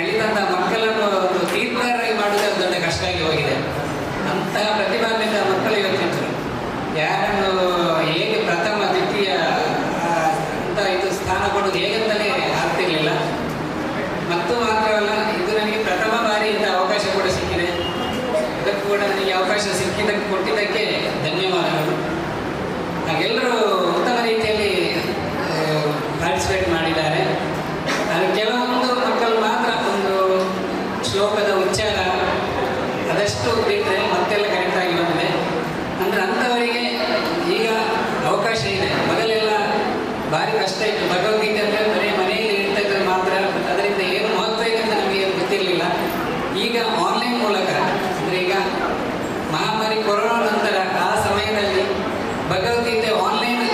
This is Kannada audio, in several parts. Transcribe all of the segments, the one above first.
ಕಲಿತಂತ ಮಕ್ಕಳನ್ನು ಒಂದು ತೀರ್ಥರಾಗಿ ಮಾಡುವುದೇ ಒಂದು ದೊಡ್ಡ ಕಷ್ಟ ಆಗಿ ಹೋಗಿದೆ. ಅಂತಹ ಪ್ರತಿಭಾನ್ವಿತ ಮಕ್ಕಳು ಇವತ್ತಿದ್ರು ಯಾರನ್ನು ಹೇಗೆ ಪ್ರಥಮ, ದ್ವಿತೀಯ ಅಂತ ಇದು ಸ್ಥಾನ ಕೊಡೋದು ಹೇಗಂತಲೇ ಆಗ್ತಿರ್ಲಿಲ್ಲ. ಮತ್ತು ಮಾತ್ರವಲ್ಲ, ಇದು ನನಗೆ ಪ್ರಥಮ ಬಾರಿ ಇಂಥ ಅವಕಾಶ ಕೂಡ ಸಿಕ್ಕಿದೆ. ಇದಕ್ಕೂ ಕೂಡ ನನಗೆ ಅವಕಾಶ ಸಿಕ್ಕಿದ್ದಕ್ಕೆ ಕೊಟ್ಟಿದ್ದಕ್ಕೆ ಅವಕಾಶ ಇದೆ. ಮೊದಲೆಲ್ಲ ಭಾರಿ ಕಷ್ಟ ಇತ್ತು. ಭಗವದ್ಗೀತೆ ಅಂದರೆ ಮನೆ ಮನೆಯಲ್ಲಿ ಇರ್ತಕ್ಕಂಥ ಮಾತ್ರ ಅದರಿಂದ ಏನು ಮಹತ್ವ ಇದೆ ಅಂತ ನಮಗೆ ಗೊತ್ತಿರಲಿಲ್ಲ. ಈಗ ಆನ್ಲೈನ್ ಮೂಲಕ, ಅಂದರೆ ಈಗ ಮಹಾಮಾರಿ ಕೊರೋನಾ ನಂತರ ಆ ಸಮಯದಲ್ಲಿ ಭಗವದ್ಗೀತೆ ಆನ್ಲೈನ್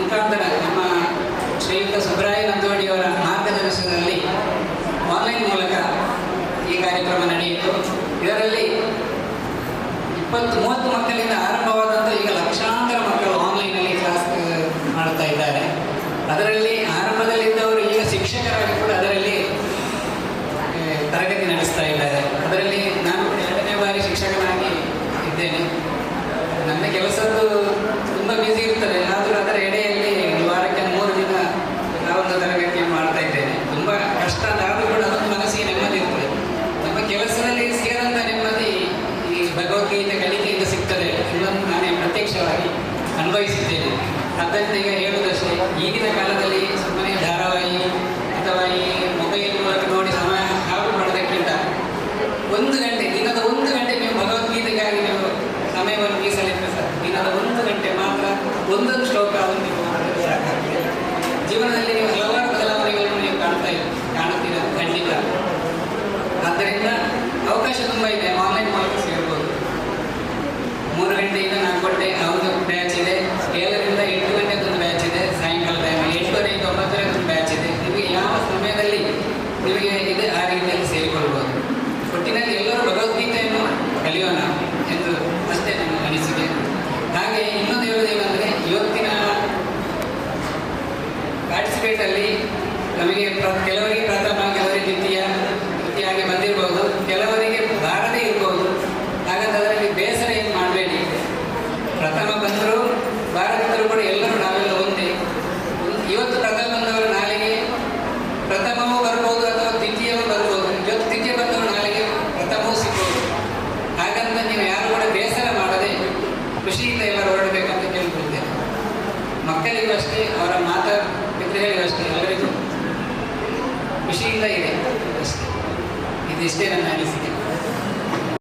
ಮುಖಾಂತರ ನಮ್ಮ ಶ್ರೀಯುತ ಸುಬ್ರಾಯ ನಂದೋಡಿಯವರ ಮಾರ್ಗದರ್ಶನದಲ್ಲಿ ಆನ್ಲೈನ್ ಮೂಲಕ ಈ ಕಾರ್ಯಕ್ರಮ ನಡೆಯಿತು. ಇದರಲ್ಲಿ ಇಪ್ಪತ್ತು, ಮೂವತ್ತು ಮಕ್ಕಳಿಂದ ಅನುಭವಿಸಿದ್ದೇನೆ ಆದ್ದರಿಂದ ಈಗ ಹೇಳುವುದಷ್ಟೇ ಈಗಿನ ಕಾಲದಲ್ಲಿ ಸುಮ್ಮನೆ ಪಾರ್ಟಿಸಿಪೇಟಲ್ಲಿ ನಮಗೆ ಕೆಲವರಿಗೆ ಪ್ರಥಮ ಕೆಲವರಿಗೆ ದ್ವಿತೀಯ ದ್ವಿತೀಯಾಗಿ ಬಂದಿರಬಹುದು ಕೆಲವರಿಗೆ ಬಾರದೇ ಇರಬಹುದು ಹಾಗಾದ್ರೆ ಅದರಲ್ಲಿ ಬೇಸರ ಏನು ಮಾಡಬೇಡಿ. ಪ್ರಥಮ ಬಂದರು ಬಾರದಿದ್ದರೂ ಕೂಡ ಎಲ್ಲರೂ ನಾವೆಲ್ಲ ಒಂದೇ. ಒಂದು- ಇವತ್ತು ಪ್ರಥಮ ಬಂದವರು ನಾಳೆಗೆ ಪ್ರಥಮವೂ ಬರ್ಬೋದು ಅಥವಾ ದ್ವಿತೀಯವೂ ಬರ್ಬೋದು. ಇವತ್ತು ದ್ವಿತೀಯ ಬಂದವರು ನಾಳೆಗೆ ಪ್ರಥಮವೂ ಸಿಗ್ಬೋದು. ಹಾಗಂತ ನೀವು ಯಾರು ಕೂಡ ಬೇಸರ ಮಾಡದೆ ಖುಷಿಯಿಂದ ಎಲ್ಲರೂ ಹೊರಡಬೇಕಂತ ಕೇಳ್ಕೊಳ್ತೇನೆ. ಮಕ್ಕಳಿಗೂ ಅಷ್ಟೇ, ಅವರ ಮಾತಾ ಪಿತೃಗಳಿಗೂ ಅಷ್ಟೇ ಎಲ್ಲರಿಗೂ ಖುಷಿಯಿಂದ ಇದೆ. ಅಷ್ಟೇ. ಇದಿಷ್ಟೇ ನನ್ನ ಅನಿಸಿಕೆ.